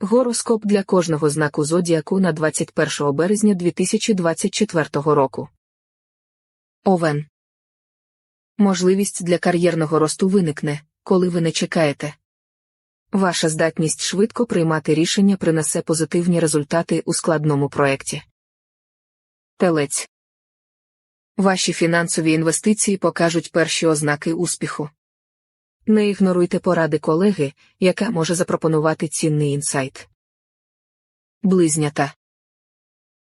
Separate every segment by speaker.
Speaker 1: Гороскоп для кожного знаку зодіаку на 21 березня 2024 року. Овен. Можливість для кар'єрного росту виникне, коли ви не чекаєте. Ваша здатність швидко приймати рішення принесе позитивні результати у складному проєкті. Телець. Ваші фінансові інвестиції покажуть перші ознаки успіху. Не ігноруйте поради колеги, яка може запропонувати цінний інсайт. Близнята.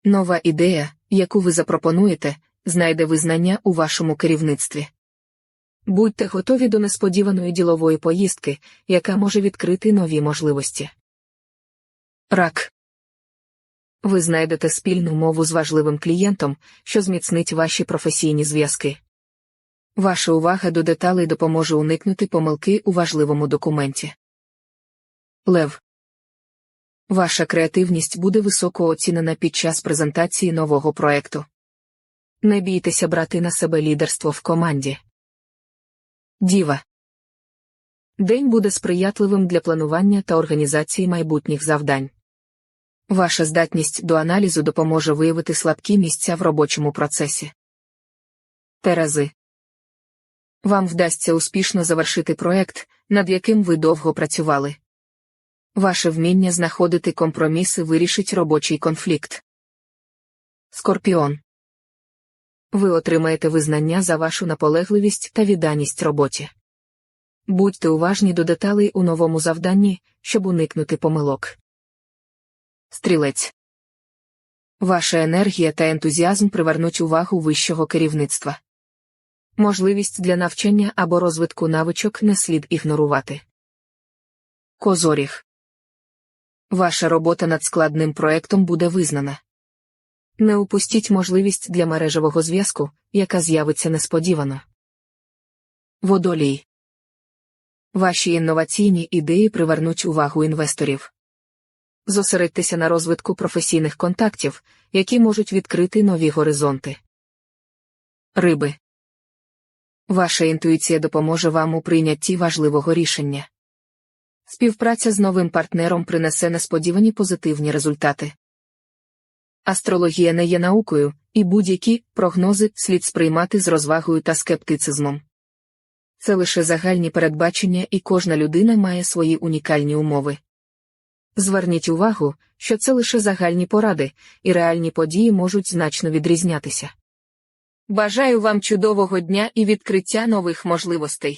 Speaker 1: Нова ідея, яку ви запропонуєте, знайде визнання у вашому керівництві. Будьте готові до несподіваної ділової поїздки, яка може відкрити нові можливості. Рак. Ви знайдете спільну мову з важливим клієнтом, що зміцнить ваші професійні зв'язки. Ваша увага до деталей допоможе уникнути помилки у важливому документі. Лев. Ваша креативність буде високо оцінена під час презентації нового проекту. Не бійтеся брати на себе лідерство в команді. Діва. День буде сприятливим для планування та організації майбутніх завдань. Ваша здатність до аналізу допоможе виявити слабкі місця в робочому процесі. Терези. Вам вдасться успішно завершити проект, над яким ви довго працювали. Ваше вміння знаходити компроміси вирішить робочий конфлікт. Скорпіон. Ви отримаєте визнання за вашу наполегливість та відданість роботі. Будьте уважні до деталей у новому завданні, щоб уникнути помилок. Стрілець. Ваша енергія та ентузіазм привернуть увагу вищого керівництва. Можливість для навчання або розвитку навичок не слід ігнорувати. Козоріг. Ваша робота над складним проектом буде визнана. Не упустіть можливість для мережевого зв'язку, яка з'явиться несподівано. Водолій. Ваші інноваційні ідеї привернуть увагу інвесторів. Зосередьтеся на розвитку професійних контактів, які можуть відкрити нові горизонти. Риби. Ваша інтуїція допоможе вам у прийнятті важливого рішення. Співпраця з новим партнером принесе несподівані позитивні результати. Астрологія не є наукою, і будь-які прогнози слід сприймати з розвагою та скептицизмом. Це лише загальні передбачення, і кожна людина має свої унікальні умови. Зверніть увагу, що це лише загальні поради, і реальні події можуть значно відрізнятися. Бажаю вам чудового дня і відкриття нових можливостей.